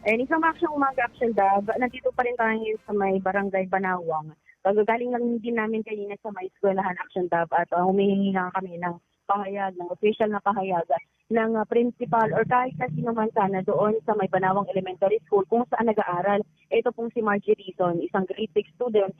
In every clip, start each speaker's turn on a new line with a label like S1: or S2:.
S1: And isang action umaga action dab, nandito pa rin tayo sa may barangay Banawang. Kagagaling lang din namin kanina sa may eskwelahan action dab at uh, humihingi nga kami ng pahayag, ng official na pahayag ng uh, principal or kahit na sino man sana doon sa may Banawang Elementary School kung saan nag-aaral. Ito pong si Margie Reason, isang grade 6 student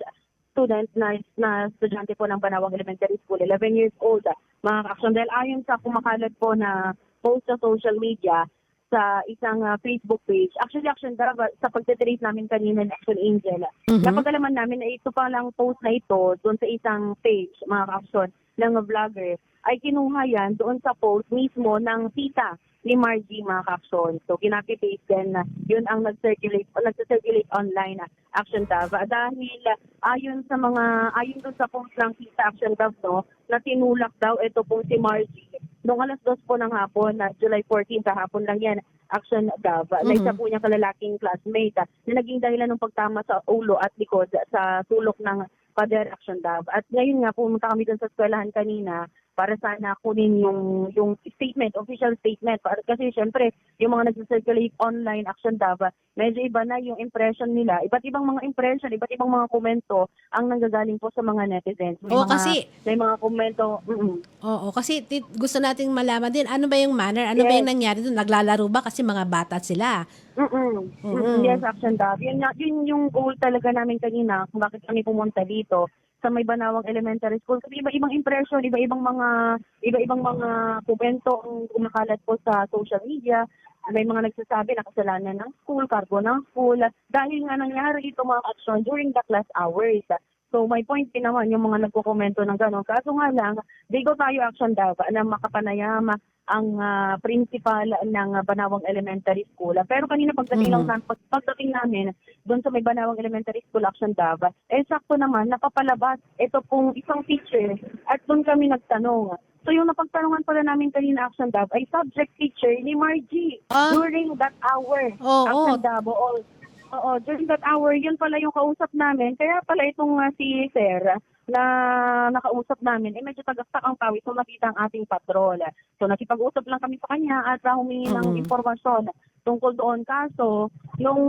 S1: student na, na estudyante po ng Banawang Elementary School, 11 years old. Mga ka-action, dahil ayon sa kumakalat po na post sa social media, sa isang uh, Facebook page. Actually, Action uh, sa pagtitrace namin kanina ng Action Angel,
S2: Mhm.
S1: napagalaman namin na ito pa lang post na ito doon sa isang page, mga ka-action, ng vlogger, ay kinuha yan doon sa post mismo ng tita ni Margie mga ka-action. So, kinapit-paste din na yun ang nag-circulate, nag-circulate online na Action. Ah, Dahil ah, ayon sa mga, ayon doon sa post ng tita Action Dab, no, na tinulak daw ito pong si Margie Noong alas dos po ng hapon, na July 14, kahapon lang yan, Action Gov, na isa po niyang kalalaking classmate ah, na naging dahilan ng pagtama sa ulo at likod sa sulok ng Pader Action Gov. At ngayon nga, pumunta kami dun sa eskwelahan kanina para sana kunin yung yung statement, official statement. Para, kasi syempre, yung mga nag-circulate online Action Gov, medyo iba na yung impression nila. Iba't ibang mga impression, iba't ibang mga komento ang nanggagaling po sa mga netizens. May
S2: Oo,
S1: mga-
S2: kasi
S1: May mga komento, mm
S2: Oo, kasi ti- gusto nating malaman din ano ba yung manner, ano ba
S1: Yes.
S2: yung nangyari doon? Naglalaro ba kasi mga bata sila?
S1: Mm-mm.
S2: Mm-mm.
S1: Yes, Action Dab. Yun, nga- yun yung goal talaga namin kanina kung bakit kami pumunta dito sa may Banawang Elementary School. Kasi iba-ibang impression, iba-ibang mga iba-ibang mga komento ang kumakalat po sa social media. May mga nagsasabi na kasalanan ng school, cargo ng school. Dahil nga nangyari ito mga action during the class hours. So may point din naman yung mga nagkokomento ng gano'n. Kaso nga lang, Digo tayo action daw na makapanayama ang ah, principal ng ah, Banawang Elementary School. Pero kanina pagdating,
S2: Mhm.
S1: lang, pag, pagdating namin doon sa may Banawang Elementary School Action Dab, eh sakto naman napapalabas ito pong isang teacher at doon kami nagtanong. So yung napagtanungan pala namin kanina Action Dab ay subject teacher ni Margie
S2: Ah,
S1: during that hour.
S2: oo.
S1: Action Dab, oo. Oo, during that hour, yun pala yung kausap namin. Kaya pala itong ah, si Sir na nakausap namin, eh medyo tagaktak ang pawis so nakita ang ating patrol. So nakipag-usap lang kami sa kanya at humingi ng
S2: Mhm.
S1: impormasyon tungkol doon. Kaso, nung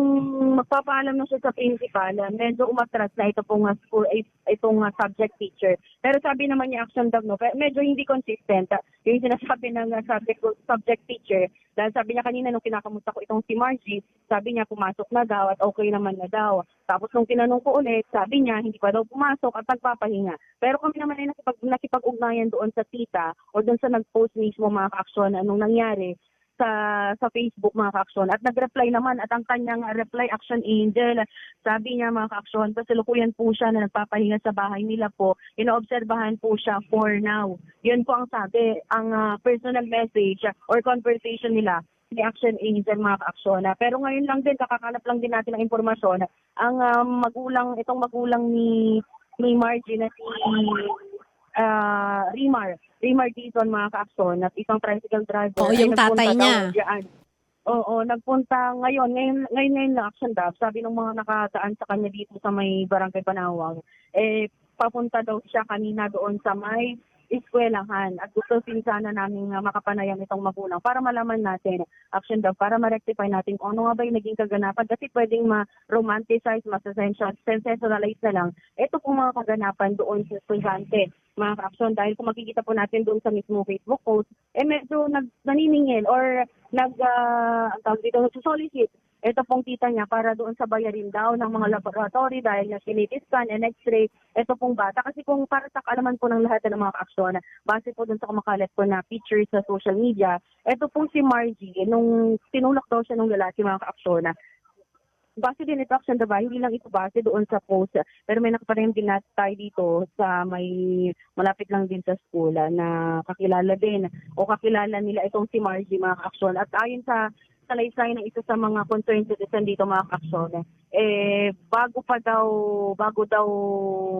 S1: magpapaalam na siya sa principal, ah, medyo umatras na ito pong ah, school, itong ah, subject teacher. Pero sabi naman niya action dog, no, medyo hindi consistent. ah, yung sinasabi ng subject, subject teacher. Dahil sabi niya kanina nung kinakamusta ko itong si Margie, sabi niya pumasok na daw at okay naman na daw. Tapos nung tinanong ko ulit, sabi niya hindi pa daw pumasok at nagpapahinga. Pero kami naman ay nakipag, nakipag-ugnayan doon sa tita o doon sa nag-post mismo mga ka-aksyon anong nangyari sa sa Facebook mga ka-aksyon. At nag-reply naman at ang kanyang reply action angel, sabi niya mga ka-aksyon, kasalukuyan po siya na nagpapahinga sa bahay nila po, inoobserbahan po siya for now. Yun po ang sabi, ang ah, personal message or conversation nila ni Action Angel mga ka-aksyon. Pero ngayon lang din, kakakalap lang din natin ng impormasyon. Ang ah, magulang, itong magulang ni ni Margie na si ah, Rimar, Rimar Dizon mga ka-aksyon at isang tricycle driver.
S2: Oo,
S1: ay
S2: yung tatay niya.
S1: diyan. Oo, nagpunta ngayon, ngayon, ngayon, ngayon na action daw. Sabi ng mga nakataan sa kanya dito sa may barangay Panawang, eh, papunta daw siya kanina doon sa may eskwelahan at gusto din sana namin uh, makapanayam itong magulang para malaman natin action daw para ma-rectify natin kung ano nga ba yung naging kaganapan kasi pwedeng ma-romanticize, ma-sensationalize na lang ito pong mga kaganapan doon sa estudyante mga ka-action dahil kung makikita po natin doon sa mismo Facebook post eh medyo nag, naniningil or nag uh, ang tawag dito nagsusolicit ito pong tita niya para doon sa bayarin daw ng mga laboratory dahil na CT scan and x-ray ito pong bata. Kasi kung para sa kaalaman po ng lahat ng mga kaaksyon, base po doon sa kumakalat po na pictures sa social media, ito pong si Margie, nung tinulak daw siya ng lalaki mga kaaksyon, base din ito action diba? Hindi lang ito base doon sa post. Pero may nakaparin din natin tayo dito sa may malapit lang din sa school ah, na kakilala din o kakilala nila itong si Margie mga kaaksyon. At ayon sa salaysay ng isa sa mga concerned citizen dito mga kaaksyon, eh bago pa daw bago daw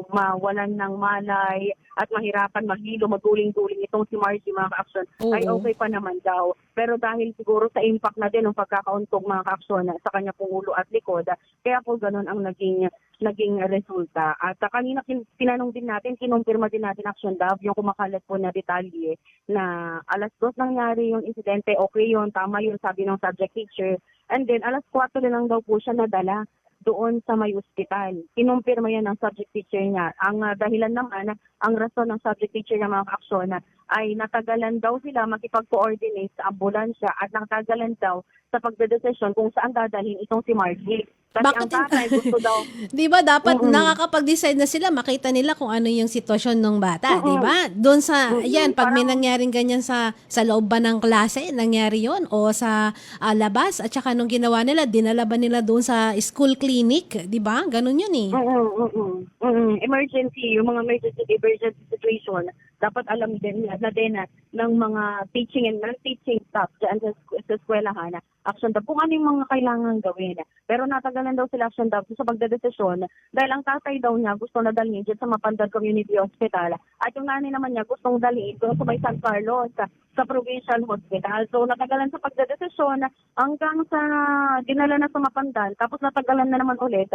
S1: mawalan ng malay at mahirapan mahilo maguling-guling itong si Margie mga kaaksyon ay
S2: Oo.
S1: okay pa naman daw. Pero dahil siguro sa impact na din ng pagkakauntog mga kaaksyon sa kanya pong ulo at likod, kaya po ganun ang naging naging resulta. At ah, kanina kin- tinanong din natin, kinumpirma din natin Action Love, yung kumakalat po na detalye na alas dos nangyari yung insidente, okay yun, tama yun, sabi ng subject teacher. And then, alas 4 na lang daw po siya nadala doon sa may ospital. Kinumpirma yan ng subject teacher niya. Ang ah, dahilan naman, ang rason ng subject teacher niya mga kaaksyon ay natagalan daw sila makipag-coordinate sa ambulansya at natagalan daw sa pagdedesisyon kung saan dadalhin itong si Margie. Kasi
S2: Bakit
S1: ang tatay gusto daw,
S2: Di ba dapat
S1: Mm-mm.
S2: nakakapag-decide na sila, makita nila kung ano yung sitwasyon ng bata, di
S1: Mm-mm.
S2: ba? Doon sa,
S1: Mm-mm.
S2: ayan, pag may nangyaring ganyan sa sa loob ba ng klase, nangyari yon o sa ah, labas, at saka nung ginawa nila, dinala ba nila doon sa school clinic, di ba? Ganun yun eh.
S1: Mm, mm, mm, mm. emergency, yung mga emergency emergency situation, dapat alam din na, na din na ng mga teaching and non-teaching staff dyan sa, sa eskwelahan na action dab kung ano yung mga kailangan gawin. Pero natagalan daw sila action dab sa pagdedesisyon dahil ang tatay daw niya gusto na dalhin dyan sa Mapandar Community Hospital at yung nanay naman niya gustong dalhin doon sa San Carlos sa, sa Provincial Hospital. So natagalan sa pagdedesisyon hanggang sa dinala na sa Mapandan tapos natagalan na naman ulit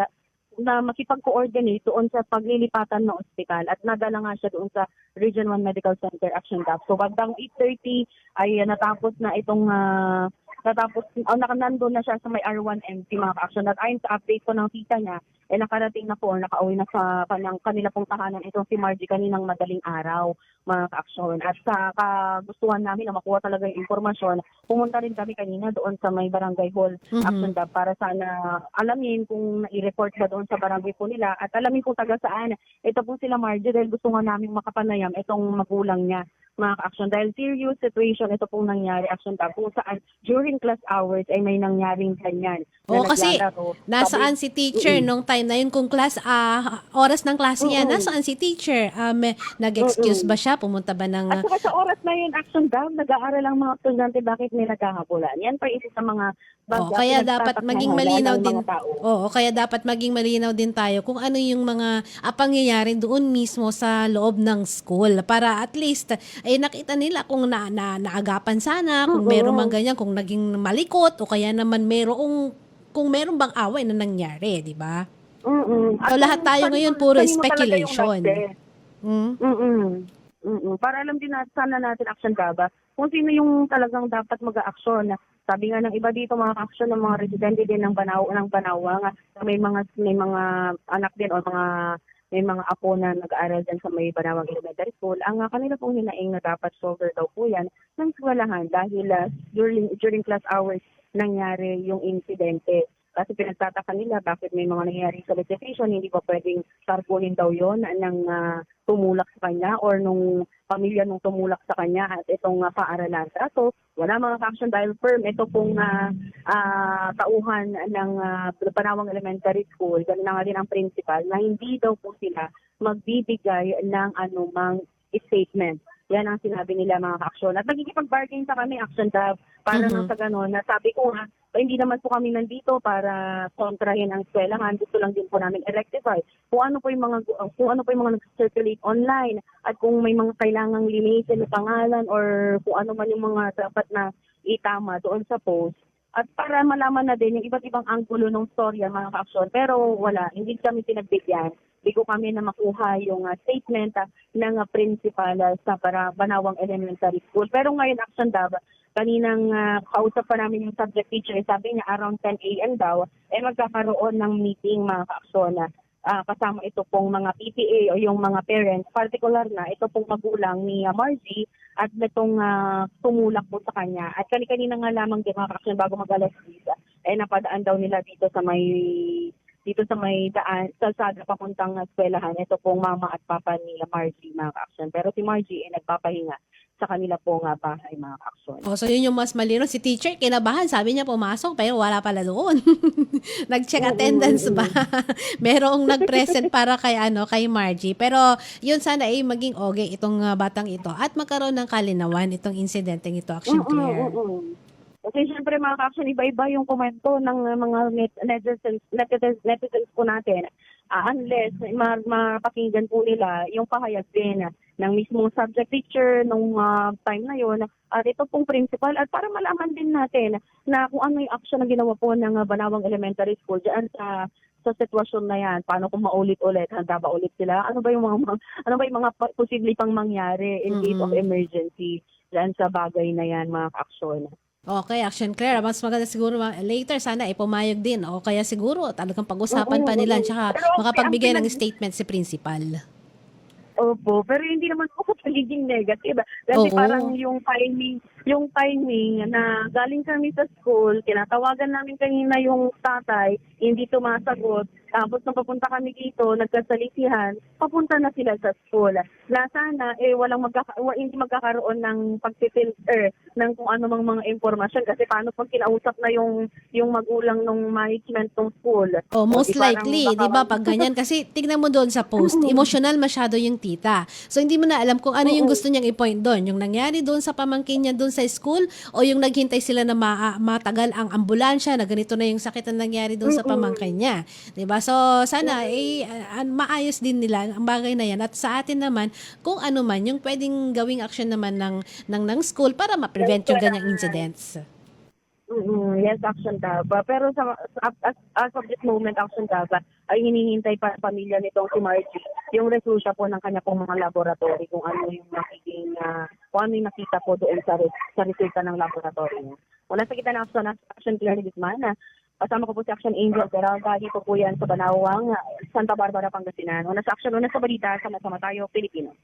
S1: na makipag-coordinate doon sa paglilipatan ng ospital at nadala nga siya doon sa Region 1 Medical Center Action Lab. So bandang 8.30 ay uh, natapos na itong uh, natapos, oh, nakanandun na siya sa may R1MC mga ka-action. At ayon sa update ko ng tita niya, eh nakarating na po, or nakauwi na sa kanyang, kanila pong tahanan itong si Margie kaninang madaling araw mga ka-action. At sa kagustuhan namin na makuha talaga yung informasyon, pumunta rin kami kanina doon sa may barangay hall
S2: Mhm.
S1: action lab para sana alamin kung nai-report ba doon sa barangay po nila at alamin kung taga saan. Ito po sila Margie dahil gusto nga namin makapanayam itong magulang niya mga ka-action. Dahil serious situation ito pong nangyari action lab kung saan during class hours ay may nangyaring ganyan. na
S2: Oo, kasi
S1: naglalaro.
S2: Nasaan si teacher nung time na yun? Kung class, ah, oras ng klase niya,
S1: Oo.
S2: nasaan si teacher? Um, nag-excuse
S1: Oo.
S2: ba siya? Pumunta ba ng...
S1: At saka sa oras na yun, action daw, nag-aaral ang mga estudyante bakit nila nagkakabulan. Yan pa isa sa mga bagay
S2: kaya
S1: na
S2: dapat maging
S1: ng
S2: malinaw din. Oo, kaya dapat maging malinaw din tayo kung ano yung mga ah, pangyayari doon mismo sa loob ng school para at least ay nakita nila kung na, na naagapan sana, kung
S1: Oo.
S2: meron man ganyan, kung naging malikot o kaya naman merong kung meron bang away na nangyari, di ba?
S1: Mm-mm.
S2: So, lahat
S1: kung
S2: tayo
S1: saan-
S2: ngayon puro
S1: saan mo talaga yung
S2: speculation.
S1: nag-test.
S2: Mm?
S1: Mm-mm. Mm-mm. Para alam din natin, sana natin action gaba kung sino yung talagang dapat mag-aaksyon. Sabi nga ng iba dito mga action ng mga residente din ng Banaw ng Banawa nga may mga may mga anak din o mga may mga apo na nag-aaral dyan sa may Banawang Elementary School. Ang uh, kanila pong hinaing na dapat shoulder daw po yan ng eskwelahan dahil ah, during, during class hours nangyari yung insidente. Kasi pinagtataka nila bakit may mga nangyayari sa legislation, hindi pa pwedeng tarpuhin daw yon ng ah, tumulak sa kanya or nung pamilya nung tumulak sa kanya at itong uh, paaralan. Kaso wala mga action dahil firm ito pong ah, ah, tauhan ng uh, Panawang Elementary School, ganun na nga din ang principal, na hindi daw po sila magbibigay ng anumang statement. Yan ang sinabi nila mga aksyon. At nagkikipag-bargain sa kami, action tab, para
S2: Mhm.
S1: nang sa ganun, na sabi ko nga, "Eh, hindi naman po kami nandito para kontrahin ang eskwelahan. Gusto lang din po namin i-rectify. Kung ano po yung mga, kung ano po yung mga nag-circulate online at kung may mga kailangang linisin na pangalan or kung ano man yung mga dapat na itama doon sa post. At para malaman na din yung iba't ibang anggulo ng storya mga ka-aksyon. Pero wala, hindi kami pinagbigyan. Ko kami na makuha yung ah, statement ah, ng ah, principal ah, sa para Banawang Elementary School. Pero ngayon, Action Dab, kaninang ah, kausap pa namin yung subject teacher, sabi niya around 10 a.m. daw, eh magkakaroon ng meeting mga ka-aksyon na ah, kasama ito pong mga PTA o yung mga parents, particular na ito pong magulang ni ah, Margie at itong ah, tumulak po sa kanya. At kani-kanina nga lamang din mga ka-aksyon bago mag-alas 10, eh napadaan daw nila dito sa may dito sa may daan, sa sada papuntang eskwelahan, ito pong mama at papa ni Margie mga ka-action. Pero si Margie ay nagpapahinga sa kanila pong uh, bahay mga ka-action.
S2: O, so yun yung mas malino. Si teacher, kinabahan. Sabi niya pumasok, pero wala pala doon. Nag-check
S1: Oo,
S2: attendance ba? Merong nag-present para kay ano kay Margie. Pero yun sana ay maging okay itong uh, batang ito at magkaroon ng kalinawan itong insidenteng ito, Action
S1: Mm, mm,
S2: Claire.
S1: mm, mm. Kasi syempre mga ka-action, iba-iba yung komento ng uh, mga net- netizens, netizens, netizens po natin. Ah, unless ma- mapakinggan po nila yung pahayag din ng mismong subject teacher nung ah, time na yon at ito pong principal at para malaman din natin na kung ano yung action na ginawa po ng ah, Banawang Elementary School diyan sa sa sitwasyon na yan, paano kung maulit-ulit, handa ba ulit sila? Ano ba yung mga, ano ba yung mga posible pang mangyari in case of emergency diyan sa bagay na yan, mga ka-aksyon?
S2: Okay, action clear. Mas maganda siguro ma- later sana eh pumayag din o kaya siguro talagang pag-usapan pa nila
S1: oo.
S2: tsaka
S1: Pero okay,
S2: makapagbigay
S1: ang
S2: ng
S1: pinag-
S2: statement si principal.
S1: Opo, pero hindi naman po pagiging negative. Kasi
S2: Oo.
S1: parang yung timing, yung timing na galing kami sa school, kinatawagan namin kanina yung tatay, hindi tumasagot. Tapos nung papunta kami dito, nagkasalisihan, papunta na sila sa school. Na sana, eh, walang magkaka- wa- hindi magkakaroon ng pagpipilter ng kung ano mang mga impormasyon. Kasi paano pag kinausap na yung, yung magulang ng management ng school?
S2: Oh, most
S1: di
S2: likely, 'di ba? Pag ganyan kasi tignan mo doon sa post, emotional masyado yung tita. So hindi mo na alam kung ano yung
S1: Oo.
S2: gusto niyang i-point doon, yung nangyari doon sa pamangkin niya doon sa school o yung naghintay sila na ma- matagal ang ambulansya na ganito na yung sakit na nangyari doon sa pamangkin niya. 'Di ba? So sana eh ah, maayos din nila ang bagay na yan at sa atin naman kung ano man yung pwedeng gawing action naman ng ng ng school para ma-prevent yung ganyang incidents.
S1: Mm yes, action Taba. Pero sa, as, as, as of this moment, action Taba ay hinihintay pa sa pamilya nitong si Margie yung resulta po ng kanya pong mga laboratory kung ano yung nakiking, ah, kung ano yung nakita po doon sa, sa resulta ng laboratory niya. Mula sa kita ng action, action Claire Guzman, na kasama ko po si Action Angel Peralta, dito po yan sa Banawang, ah, Santa Barbara, Pangasinan. Una sa action, una sa balita, sama-sama tayo, Pilipino.